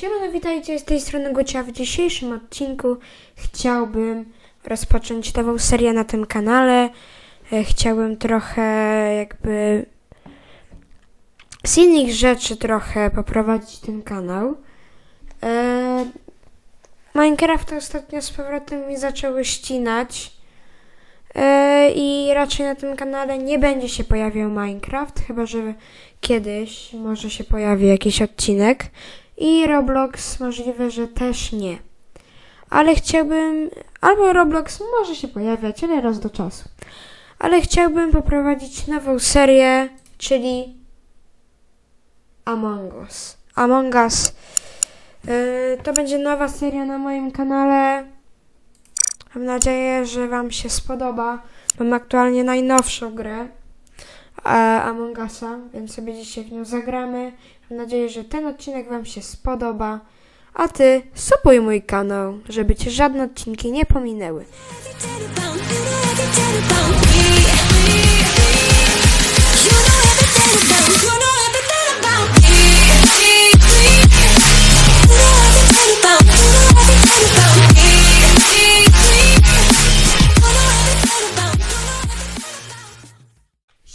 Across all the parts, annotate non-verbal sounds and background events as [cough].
Siemano, witajcie z tej strony Gucia. W dzisiejszym odcinku chciałbym rozpocząć nową serię na tym kanale. E, Chciałbym trochę jakby z innych rzeczy trochę poprowadzić ten kanał. E, Minecraft ostatnio z powrotem mi zaczęły ścinać. E, I raczej na tym kanale nie będzie się pojawiał Minecraft, chyba że kiedyś może się pojawi jakiś odcinek. I Roblox możliwe, że też nie. Ale chciałbym. Albo Roblox może się pojawiać, ale raz do czasu. Ale chciałbym poprowadzić nową serię, czyli Among Us. Among Us. Yy, to będzie nowa seria na moim kanale. Mam nadzieję, że Wam się spodoba. Mam aktualnie najnowszą grę e, Among Usa, więc sobie dzisiaj w nią zagramy. Mam nadzieję, że ten odcinek Wam się spodoba. A Ty subuj mój kanał, żeby Cię żadne odcinki nie pominęły.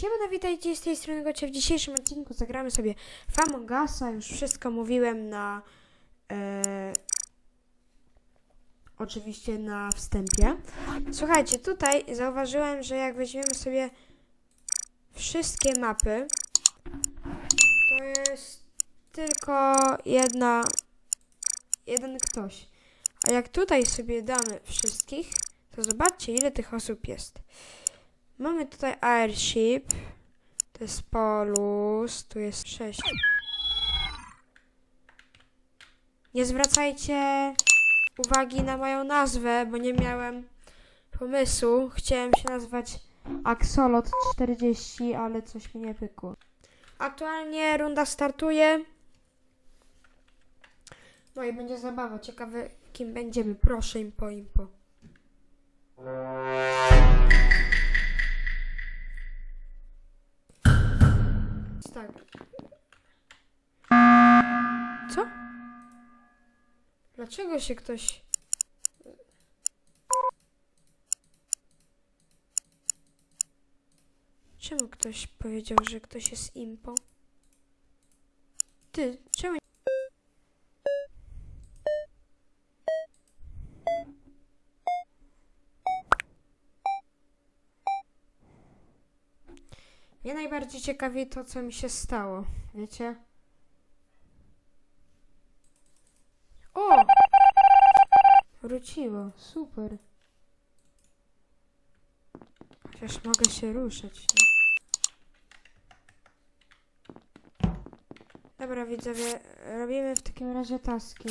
Siemano, witajcie z tej strony Gocia. W dzisiejszym odcinku zagramy sobie Usa. Już wszystko mówiłem na... E, oczywiście na wstępie. Słuchajcie, tutaj zauważyłem, że jak weźmiemy sobie wszystkie mapy, to jest tylko jedna, jeden ktoś. A jak tutaj sobie damy wszystkich, to zobaczcie ile tych osób jest. Mamy tutaj airship, to jest polus, tu jest 6. Nie zwracajcie uwagi na moją nazwę, bo nie miałem pomysłu. Chciałem się nazwać Axolot 40, ale coś mi nie pykło. Aktualnie runda startuje. No i będzie zabawa. Ciekawe kim będziemy. Proszę impo, impo. Tak. Co? Dlaczego się ktoś... Czemu ktoś powiedział, że ktoś jest impo? Ty, czemu... Mnie najbardziej ciekawi to, co mi się stało. Wiecie? O! Wróciło. Super. Chociaż mogę się ruszać. Nie? Dobra, widzowie, robimy w takim razie taski.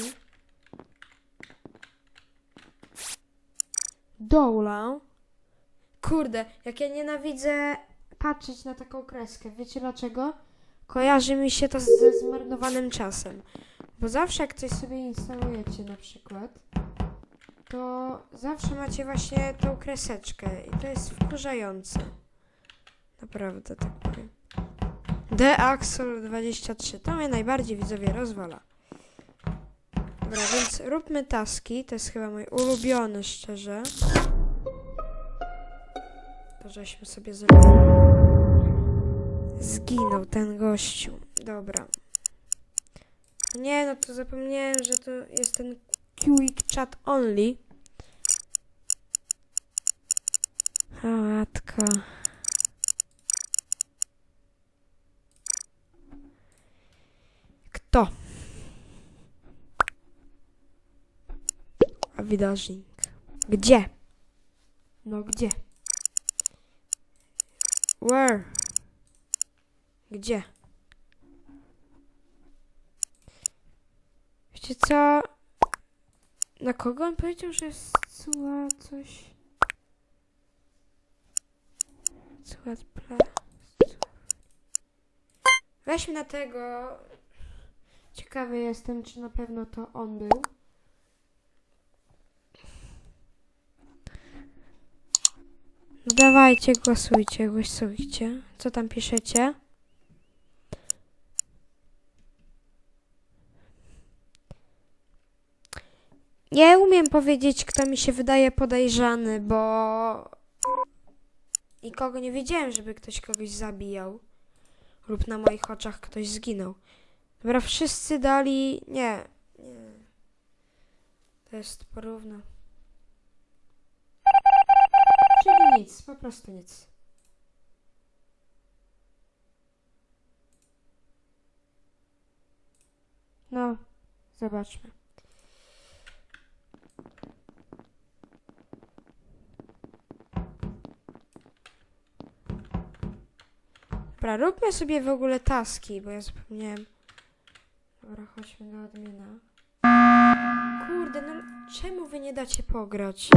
Doula. Kurde, jak ja nienawidzę patrzeć na taką kreskę. Wiecie dlaczego? Kojarzy mi się to ze zmarnowanym czasem. Bo zawsze jak coś sobie instalujecie na przykład, to zawsze macie właśnie tą kreseczkę i to jest wkurzające. Naprawdę tak powiem. The Axel 23. To mnie najbardziej widzowie rozwala. Dobra, więc róbmy taski. To jest chyba mój ulubiony, szczerze. To żeśmy sobie zrobili. Zginął ten gościu. Dobra. Nie, no to zapomniałem, że to jest ten quick chat only. Matko. Kto? A widocznik. Gdzie? No gdzie? Where? Gdzie? Wiecie co? Na kogo on powiedział, że jest cła coś? Cła pla... Weźmy na tego. Ciekawy jestem, czy na pewno to on był. Dawajcie, głosujcie, głosujcie. Co tam piszecie? Nie umiem powiedzieć, kto mi się wydaje podejrzany, bo nikogo nie wiedziałem, żeby ktoś kogoś zabijał lub na moich oczach ktoś zginął. Dobra, wszyscy dali. Nie, nie. To jest porówno. Czyli nic, po prostu nic. No, zobaczmy. Dobra, róbmy sobie w ogóle taski, bo ja zapomniałem. Dobra, chodźmy do admina. Kurde, no czemu wy nie dacie pograć?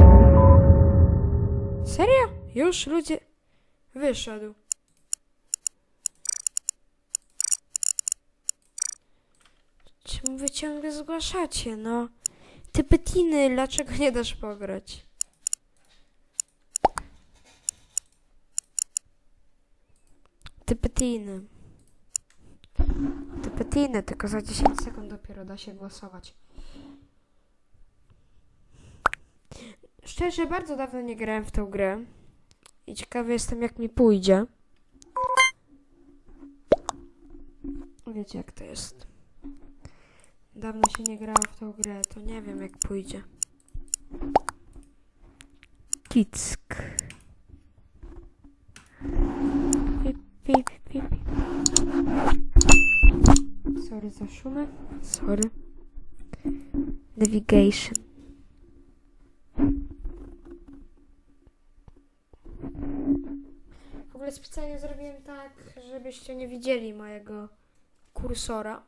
Serio? Już ludzie... Wyszedł. Czemu wy ciągle zgłaszacie, no? Ty Petiny, dlaczego nie dasz pograć? Ty Petiny. Ty Petiny, tylko za 10 sekund dopiero da się głosować. Szczerze, bardzo dawno nie grałem w tą grę. I ciekawy jestem, jak mi pójdzie. Wiecie, jak to jest. Dawno się nie grało w tą grę, to nie wiem, jak pójdzie. Kick. Pip, pip. Sorry za szumę. Sorry. Navigation. W ogóle specjalnie zrobiłem tak, żebyście nie widzieli mojego kursora.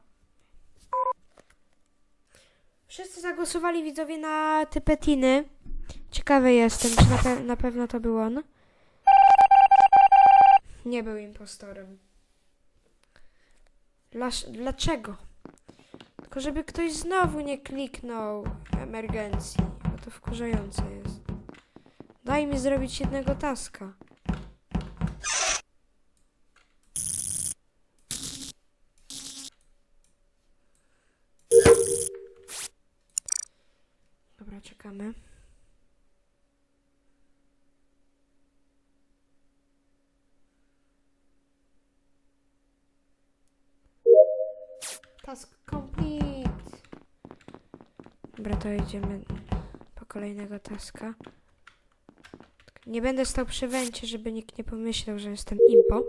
Wszyscy zagłosowali widzowie na te petiny. Ciekawy jestem, czy na, pe- na pewno to był on. Nie był impostorem. Dlaczego? Tylko żeby ktoś znowu nie kliknął emergencji, bo to wkurzające jest. Daj mi zrobić jednego taska. Dobra, czekamy. Task complete. Dobra, to idziemy po kolejnego taska. Nie będę stał przy węcie, żeby nikt nie pomyślał, że jestem impo.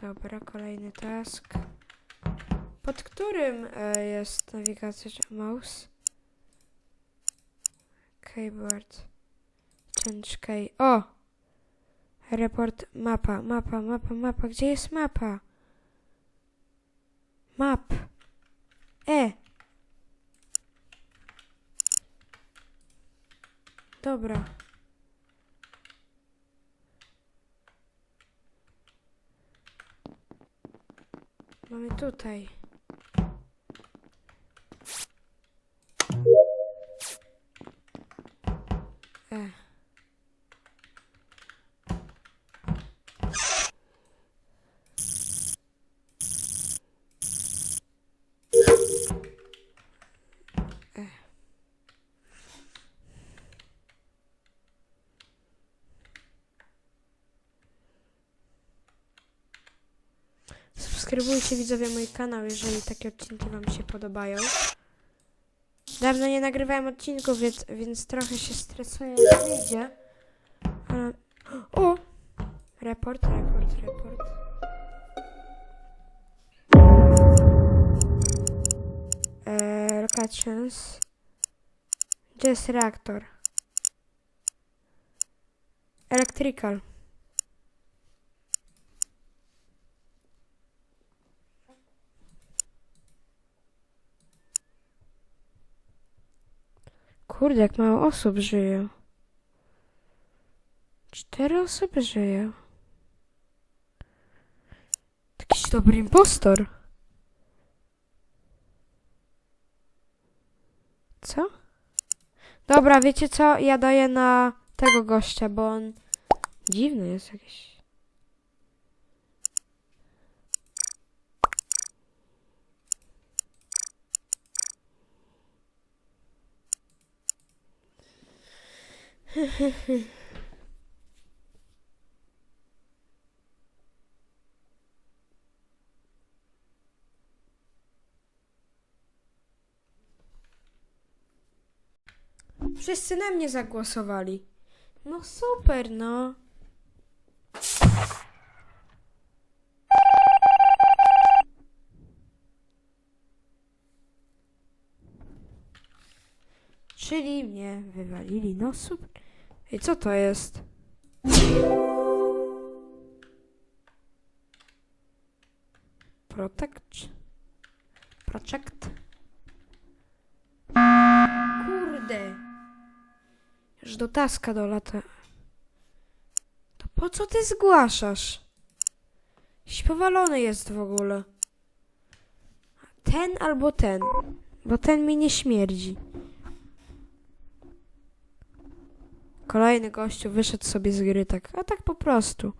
Dobra, kolejny task. Pod którym e, jest nawigacja mouse? Keyboard. Change key. O! Report mapa, mapa, mapa, mapa. Gdzie jest mapa? Map. E. Dobra. Mamy tutaj. E. E. Subskrybujcie widzowie mój kanał, jeżeli takie odcinki wam się podobają. Dawno nie nagrywałem odcinków, więc, więc trochę się stresuję, jak wyjdzie. Ale... O! Report, report, report. Eee, locations. Gdzie jest reaktor? Electrical. Kurde, jak mało osób żyje. Cztery osoby żyją. Jakiś dobry impostor. Co? Dobra, wiecie co? Ja daję na tego gościa, bo on dziwny jest jakiś. Wszyscy na mnie zagłosowali. No super, no. Czyli mnie wywalili. No super. I co to jest? Protect. Project. Kurde. Już do taska do lata. To po co ty zgłaszasz? Powalony jest w ogóle. Ten albo ten. Bo ten mi nie śmierdzi. Kolejny gościu wyszedł sobie z gry tak, a tak po prostu.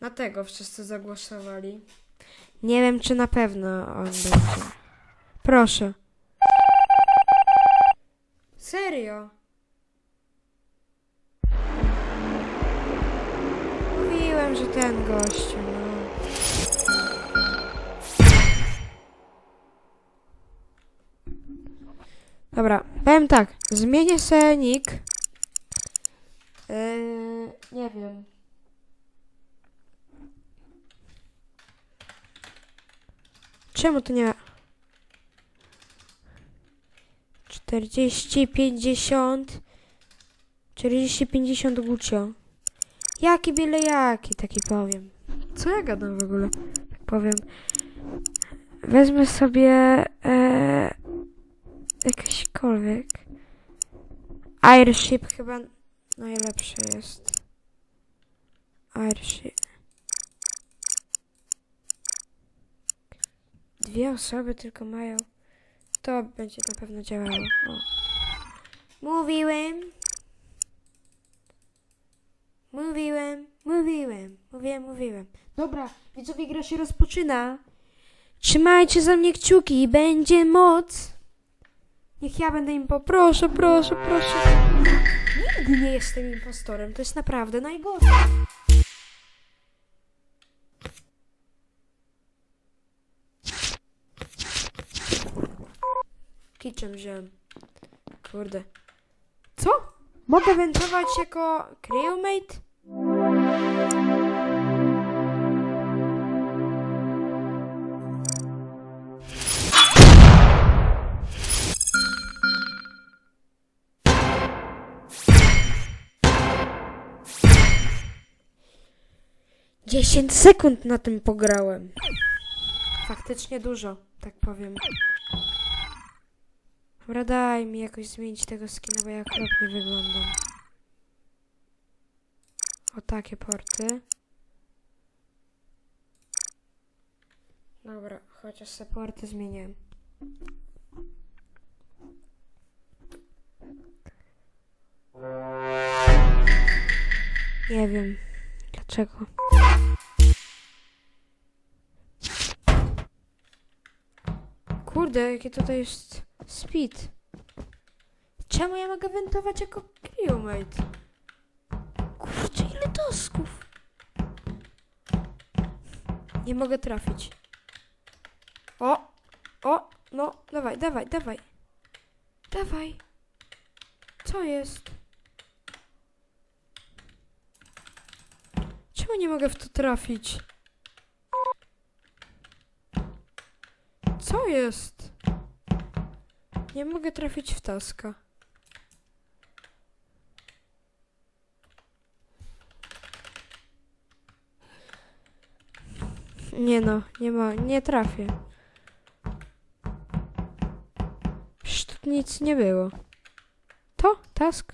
Na tego wszyscy zagłosowali. Nie wiem, czy na pewno on będzie. Proszę. Serio? Mówiłem, że ten gościu, Dobra, powiem tak. Zmienię sobie nick. Yy, nie wiem. Czemu to nie ma? 40, 50. 40, 50 Gucio. Jaki byle jaki, taki powiem. Co ja gadam w ogóle? Powiem. Wezmę sobie e, jakiśkolwiek. Airship chyba najlepszy jest. Airship. Dwie osoby tylko mają. To będzie na pewno działało. O. Mówiłem. Mówiłem, mówiłem, mówiłem, mówiłem. Dobra, widzowie, gra się rozpoczyna. Trzymajcie za mnie kciuki, będzie moc. Niech ja będę im proszę, proszę, proszę. Nigdy nie jestem impostorem, to jest naprawdę najgorsze. Kitchen wziąłem. Kurde. Co? Mogę wentować jako crewmate? Dziesięć sekund na tym pograłem. Faktycznie dużo, tak powiem. Dobra, daj mi jakoś zmienić tego skina, bo ja okropnie wyglądam. O takie porty. Dobra, chociaż se porty zmieniłem. Nie wiem dlaczego. Kurde, jakie tutaj jest speed. Czemu ja mogę wentować jako crewmate? Kurczę, ile tosków. Nie mogę trafić. O! O! No, dawaj, dawaj, dawaj. Dawaj. Co jest? Czemu nie mogę w to trafić? Co jest? Nie mogę trafić w taska. Nie no, nie ma, nie trafię. Przecież tu nic nie było. To? Task?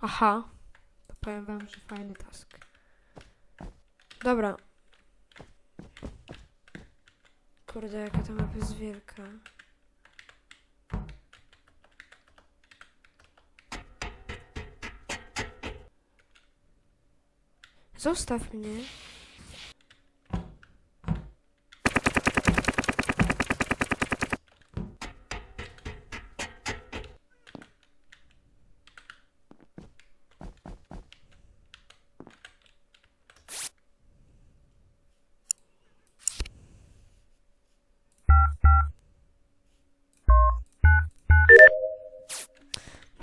Aha. To powiem wam, że fajny task. Dobra. Kurde, jaka ta mapa jest wielka. Zostaw mnie.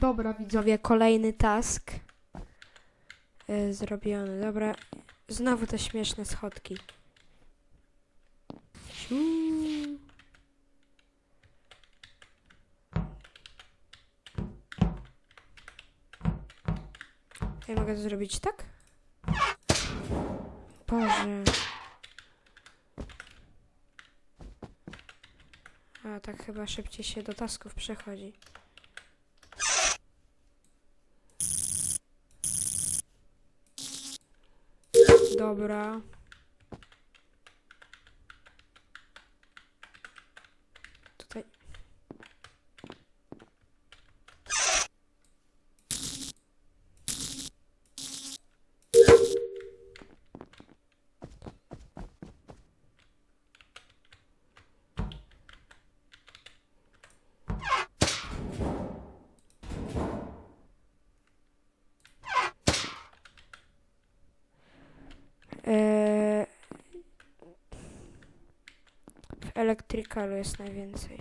Dobra, widzowie, kolejny task. y, zrobiony. Dobra, znowu te śmieszne schodki. Siu. Ja mogę to zrobić tak? Boże. A tak chyba szybciej się do tasków przechodzi. Dobra. Tutaj. Eee, w elektrykalu jest najwięcej.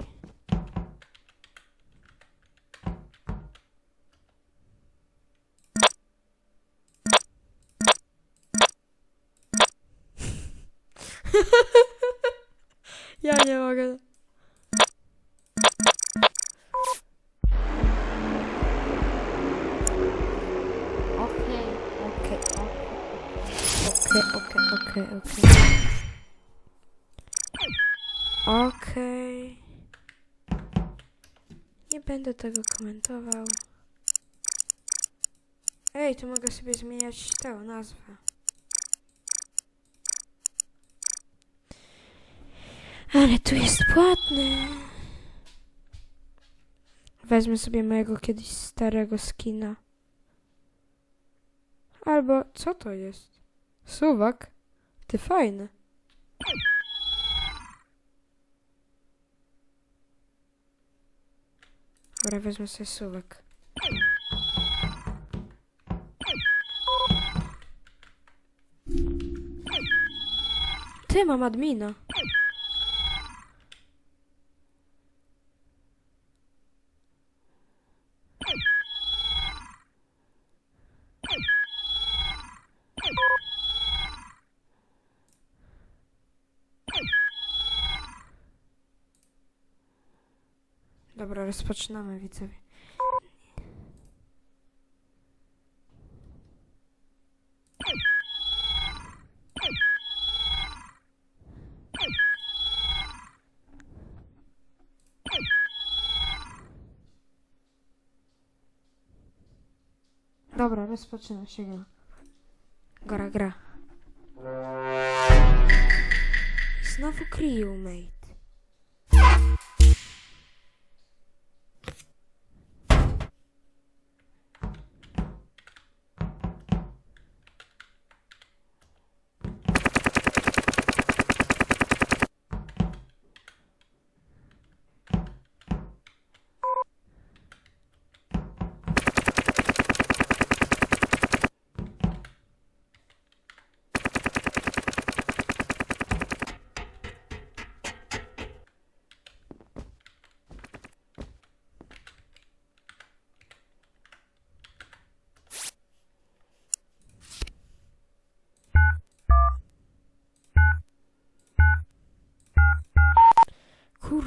[laughs] ja nie mogę. Okej. Okej, okej, okej, okej, okej. Okej. Nie będę tego komentował. Ej, tu mogę sobie zmieniać tę nazwę. Ale tu jest płatny. Wezmę sobie mojego kiedyś starego skina. Albo co to jest? Suwak? Ty fajny. Dobra, wezmę sobie suwak. Ty, mam admina. Rozpoczynamy, widzowie. Dobra, rozpoczyna się gra. Gra, gra. Znowu crewmate.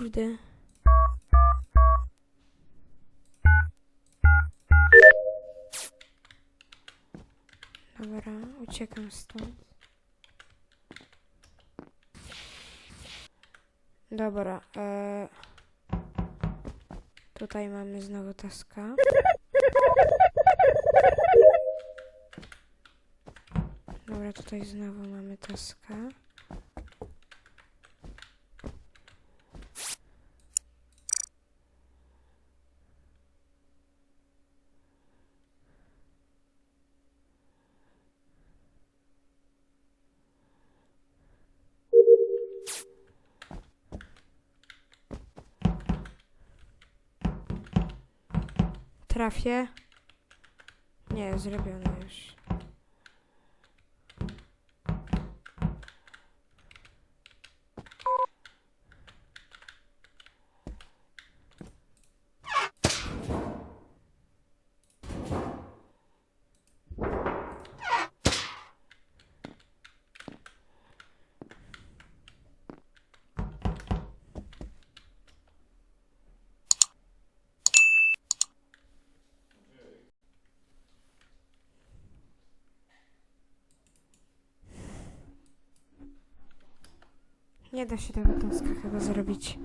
Kurde. Dobra, uciekam stąd. Dobra, e... tutaj mamy znowu taska. Dobra, tutaj znowu mamy taska. Trafię. Nie, zrobione już. Nie da się tego taska chyba zrobić.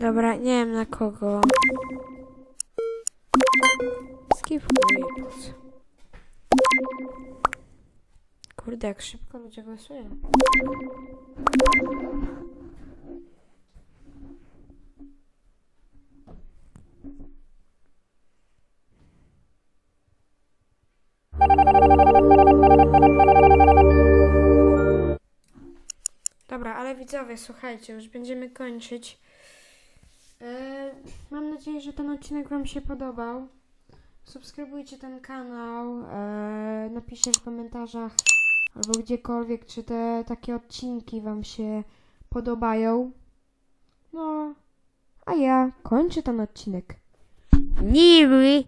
Dobra, nie wiem na kogo. Skipuję. Kurde, jak szybko ludzie głosują. Dobra, ale widzowie, słuchajcie, już będziemy kończyć. E, Mam nadzieję, że ten odcinek Wam się podobał. Subskrybujcie ten kanał, e, napiszcie w komentarzach albo gdziekolwiek, czy te takie odcinki Wam się podobają. No, a ja kończę ten odcinek. Niby!